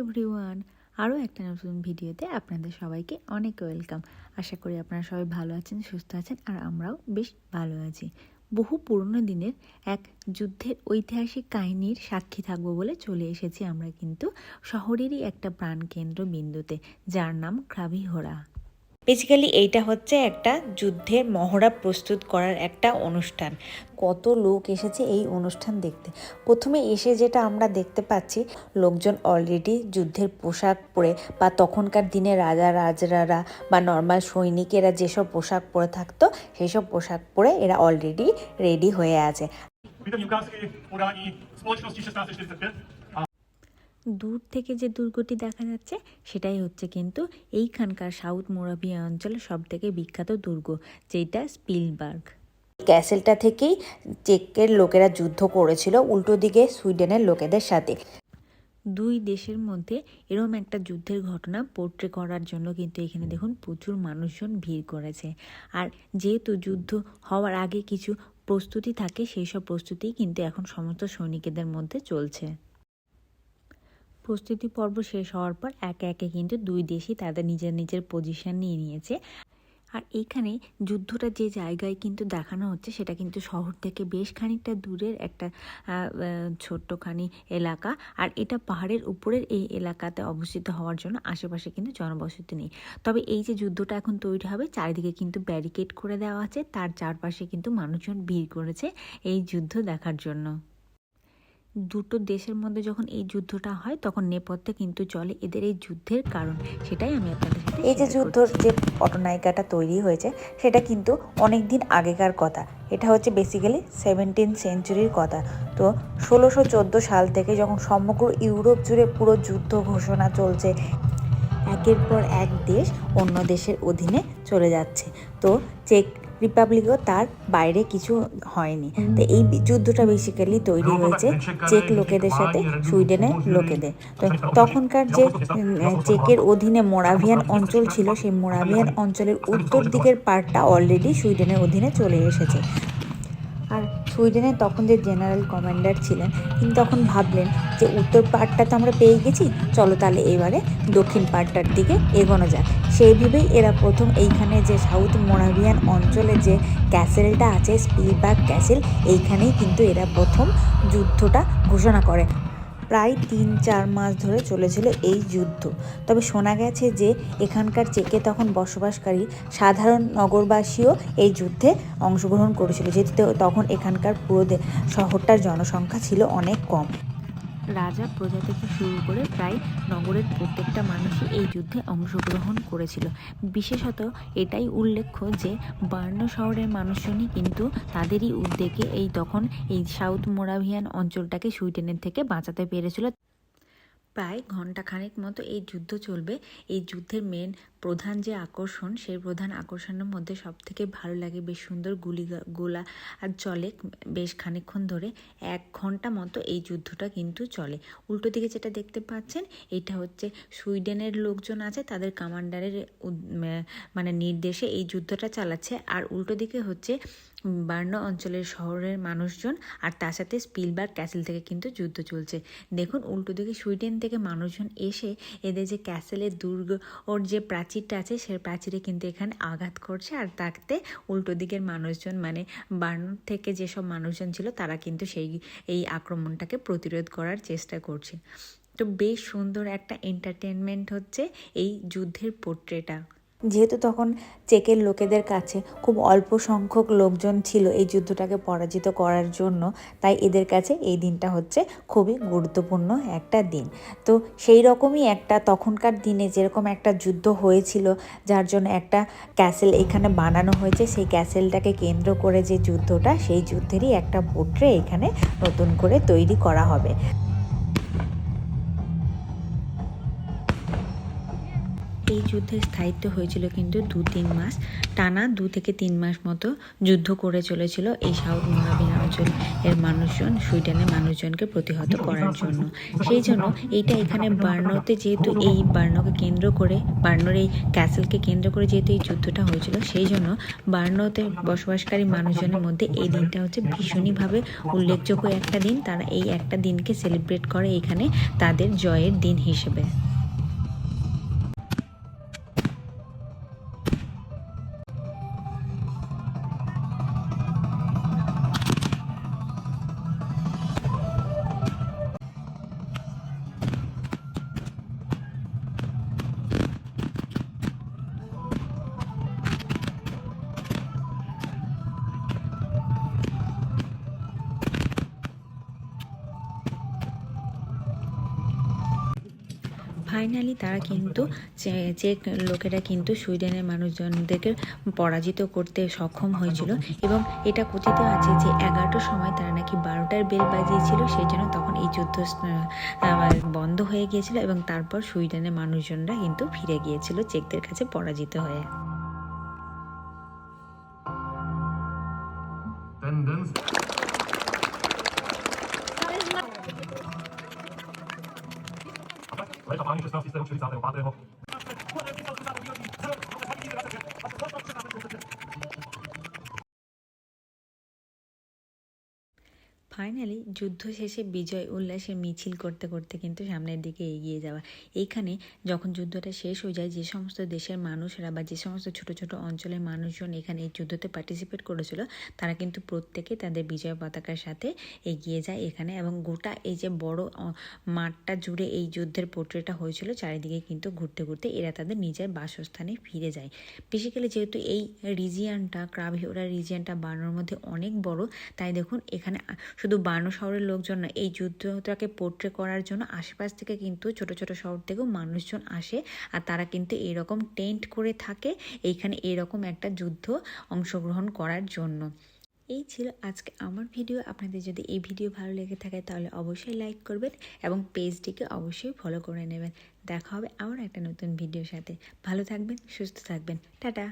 Everyone আরও একটা নতুন ভিডিওতে আপনাদের সবাইকে অনেক ওয়েলকাম আশা করি আপনারা সবাই ভালো আছেন, সুস্থ আছেন, আর আমরাও বেশ ভালো আছি। বহু পুরনো দিনের এক যুদ্ধের ঐতিহাসিক কাহিনীর সাক্ষী থাকব বলে চলে এসেছি আমরা কিন্তু শহরেরই একটা প্রাণকেন্দ্র বিন্দুতে, যার নাম ক্রাভিহোরা। বেসিক্যালি এইটা হচ্ছে একটা যুদ্ধের মহড়া প্রস্তুত করার একটা অনুষ্ঠান। কত লোক এসেছে এই অনুষ্ঠান দেখতে। প্রথমে এসে যেটা আমরা দেখতে পাচ্ছি, লোকজন অলরেডি যুদ্ধের পোশাক পরে বা তখনকার দিনে রাজা, রাজরারা বা নর্মাল সৈনিকেরা যেসব পোশাক পরে থাকতো সেই সব পোশাক পরে এরা অলরেডি রেডি হয়ে আছে। দূর থেকে যে দুর্গটি দেখা যাচ্ছে সেটাই হচ্ছে কিন্তু এইখানকার সাউথ মোরাভিয়া অঞ্চলের সব থেকে বিখ্যাত দুর্গ যেটা স্পিলবার্গ। ক্যাসেলটা থেকেই চেকের লোকেরা যুদ্ধ করেছিল উল্টো দিকে সুইডেনের লোকেদের সাথে। দুই দেশের মধ্যে এরম একটা যুদ্ধের ঘটনা পোর্ট্রে করার জন্য কিন্তু এখানে দেখুন প্রচুর মানুষজন ভিড় করেছে। আর যেহেতু যুদ্ধ হওয়ার আগে কিছু প্রস্তুতি থাকে সেই সব প্রস্তুতি কিন্তু এখন সমস্ত সৈনিকদের মধ্যে চলছে। প্রস্তুতি পর্ব শেষ হওয়ার পর একে একে কিন্তু দুই দেশই তাদের নিজের নিজের পজিশন নিয়ে নিয়েছে। আর এখানে যুদ্ধটা যে জায়গায় কিন্তু দেখানো হচ্ছে, সেটা কিন্তু শহর থেকে বেশ খানিকটা দূরের একটা ছোট্টখানি এলাকা। আর এটা পাহাড়ের উপরের এই এলাকাতে অবস্থিত হওয়ার জন্য আশেপাশে কিন্তু জনবসতি নেই। তবে এই যে যুদ্ধটা এখন তৈরি হবে, চারিদিকে কিন্তু ব্যারিকেড করে দেওয়া আছে। তার চারপাশে কিন্তু মানুষজন ভিড় করেছে এই যুদ্ধ দেখার জন্য। দুটো দেশের মধ্যে যখন এই যুদ্ধটা হয় তখন নেপথ্যে কিন্তু চলে এদের এই যুদ্ধের কারণ। সেটাই আমি আপনাদের সাথে এই যে share যুদ্ধ যে পটনায়িকাটা তৈরি হয়েছে সেটা কিন্তু অনেক দিন আগেকার কথা। এটা হচ্ছে বেসিক্যালি সেভেন্টিন সেঞ্চুরির কথা। তো ষোলোশো চোদ্দ সাল থেকে যখন সমগ্র ইউরোপ জুড়ে পুরো যুদ্ধ ঘোষণা চলছে একের পর এক দেশ অন্য দেশের অধীনে চলে যাচ্ছে। তো চেক রিপাবলিকও তার বাইরে কিছু হয়নি। তো এই যুদ্ধটা বেসিক্যালি তৈরি হয়েছে চেক লোকেদের সাথে সুইডেনের লোকেদের। তো তখনকার যে চেকের অধীনে মোরাভিয়ান অঞ্চল ছিল সেই মোরাভিয়ান অঞ্চলের উত্তর দিকের পার্টটা অলরেডি সুইডেনের অধীনে চলে এসেছে। আর সুইডেনের তখন যে জেনারেল কমান্ডার ছিলেন, তিনি তখন ভাবলেন যে উত্তর পার্টটা তো আমরা পেয়ে গেছি, চলো তাহলে এবারে দক্ষিণ পার্টটার দিকে এগোনো যাক। সেই ভেবেই এরা প্রথম এইখানে যে সাউথ মোরাভিয়ান অঞ্চলে যে ক্যাসেলটা আছে, স্পিলবার্গ ক্যাসেল, এইখানেই কিন্তু এরা প্রথম যুদ্ধটা ঘোষণা করে। প্রায় তিন, চার মাস ধরে চলেছিল এই যুদ্ধ। তবে শোনা গেছে যে, এখানকার চেকে তখন বসবাসকারী সাধারণ নগরবাসীও এই যুদ্ধে অংশগ্রহণ করেছিল, যেহেতু তখন এখানকার পুরো শহরটার জনসংখ্যা ছিল অনেক কম। রাজা প্রজা থেকে শুরু করে প্রায় নগরের প্রত্যেকটা মানুষই এই যুদ্ধে অংশগ্রহণ করেছিল। বিশেষত এটাই উল্লেখ্য যে, বার্ন শহরের মানুষজনই কিন্তু তাদেরই উদ্যোগে এই তখন এই সাউথ মোরাভিয়ান অঞ্চলটাকে সুইডেনের থেকে বাঁচাতে পেরেছিল। প্রায় ঘন্টাখানেক মতো এই যুদ্ধ চলবে। এই যুদ্ধের মেন প্রধান যে আকর্ষণ, সেই প্রধান আকর্ষণের মধ্যে সব থেকে ভালো লাগে, বেশ সুন্দর গুলি গোলা আর চলে বেশ খানিকক্ষণ ধরে, এক ঘণ্টা মতো এই যুদ্ধটা কিন্তু চলে। উল্টো দিকে যেটা দেখতে পাচ্ছেন, এটা হচ্ছে সুইডেনের লোকজন আছে, তাদের কমান্ডারের মানে নির্দেশে এই যুদ্ধটা চালাচ্ছে। আর উল্টো দিকে হচ্ছে বার্ন অঞ্চলের শহরের মানুষজন, আর তার সাথে স্পিলবার্গ ক্যাসেল থেকে কিন্তু যুদ্ধ চলছে। দেখুন, উল্টো দিকে সুইডেন থেকে মানুষজন এসে এদের যে ক্যাসেলের দুর্গ, ওর যে প্রাচীরটা আছে সে প্রাচীরে কিন্তু এখানে আঘাত করছে। আর তাতে উল্টো দিকের মানুষজন মানে বার্নর থেকে যেসব মানুষজন ছিল, তারা কিন্তু সেই, এই আক্রমণটাকে প্রতিরোধ করার চেষ্টা করছে। তো বেশ সুন্দর একটা এন্টারটেনমেন্ট হচ্ছে এই যুদ্ধের পোর্ট্রেটা যেহেতু তখন চেকের লোকেদের কাছে খুব অল্প সংখ্যক লোকজন ছিল এই যুদ্ধটাকে পরাজিত করার জন্য, তাই এদের কাছে এই দিনটা হচ্ছে খুবই গুরুত্বপূর্ণ একটা দিন। তো সেই রকমই একটা তখনকার দিনে যেরকম একটা যুদ্ধ হয়েছিল, যার জন্য একটা ক্যাসেল এখানে বানানো হয়েছে, সেই ক্যাসেলটাকে কেন্দ্র করে যে যুদ্ধটা, সেই যুদ্ধেরই একটা পোট্রে এখানে নতুন করে তৈরি করা হবে। এই যুদ্ধের স্থায়িত্ব হয়েছিল কিন্তু দু তিন মাস, টানা দু থেকে তিন মাস মতো যুদ্ধ করে চলেছিল এই সাউথ মোরাবিয়া অঞ্চল এর মানুষজন, সুইডেনের মানুষজনকে প্রতিহত করার জন্য। সেই জন্য এইটা এখানে বার্নোতে যেহেতু এই বার্নোকে কেন্দ্র করে, বার্নর এই ক্যাসেলকে কেন্দ্র করে যেহেতু এই যুদ্ধটা হয়েছিল, সেই জন্য বার্নোতে বসবাসকারী মানুষজনের মধ্যে এই দিনটা হচ্ছে ভীষণইভাবে উল্লেখযোগ্য একটা দিন। তারা এই একটা দিনকে সেলিব্রেট করে এখানে তাদের জয়ের দিন হিসেবে। ফাইনালি তারা কিন্তু যে লোকেরা কিন্তু সুইডেনের মানুষজনদেরকে পরাজিত করতে সক্ষম হয়েছিল এবং এটা কথিত আছে যে, এগারোটার সময় তারা নাকি বারোটার বেল বাজিয়েছিল, সেই জন্য তখন এই যুদ্ধ বন্ধ হয়ে গিয়েছিল এবং তারপর সুইডেনের মানুষজনরা কিন্তু ফিরে গিয়েছিল চেকদের কাছে পরাজিত হয়ে। Ręka pani 16 z tego, czyli za tę patę, যুদ্ধ শেষে বিজয় উল্লাসের মিছিল করতে করতে কিন্তু সামনের দিকে এগিয়ে যাওয়া। এইখানে যখন যুদ্ধটা শেষ হয়ে যায়, যে সমস্ত দেশের মানুষরা বা যে সমস্ত ছোট ছোট অঞ্চলের মানুষজন এখানে এই যুদ্ধতে পার্টিসিপেট করেছিল, তারা কিন্তু প্রত্যেকে তাদের বিজয় পতাকার সাথে এগিয়ে যায় এখানে এবং গোটা এই যে বড় মাঠটা জুড়ে এই যুদ্ধের পোর্ট্রেটা হয়েছিল, চারিদিকে কিন্তু ঘুরতে ঘুরতে এরা তাদের নিজের বাসস্থানে ফিরে যায়। বেসিক্যালি যেহেতু এই রিজিয়ানটা ক্রাভিওরা রিজিয়ানটা বানানোর মধ্যে অনেক বড়, তাই দেখুন এখানে শুধু বানো শহরের লোকজন না, এই যুদ্ধটাকে পোর্ট্রে করার জন্য আশেপাশ থেকে কিন্তু ছোট ছোট শহর থেকেও মানুষজন আসে আর তারা কিন্তু এরকম টেন্ট করে থাকে, এইখানে এরকম একটা যুদ্ধ অংশগ্রহণ করার জন্য। এই ছিল আজকে আমার ভিডিও আপনাদের যদি এই ভিডিও ভালো লেগে থাকে তাহলে অবশ্যই লাইক করবেন এবং পেজটিকে অবশ্যই ফলো করে নেবেন। দেখা হবে আবার একটা নতুন ভিডিওর সাথে। ভালো থাকবেন, সুস্থ থাকবেন। টাটা!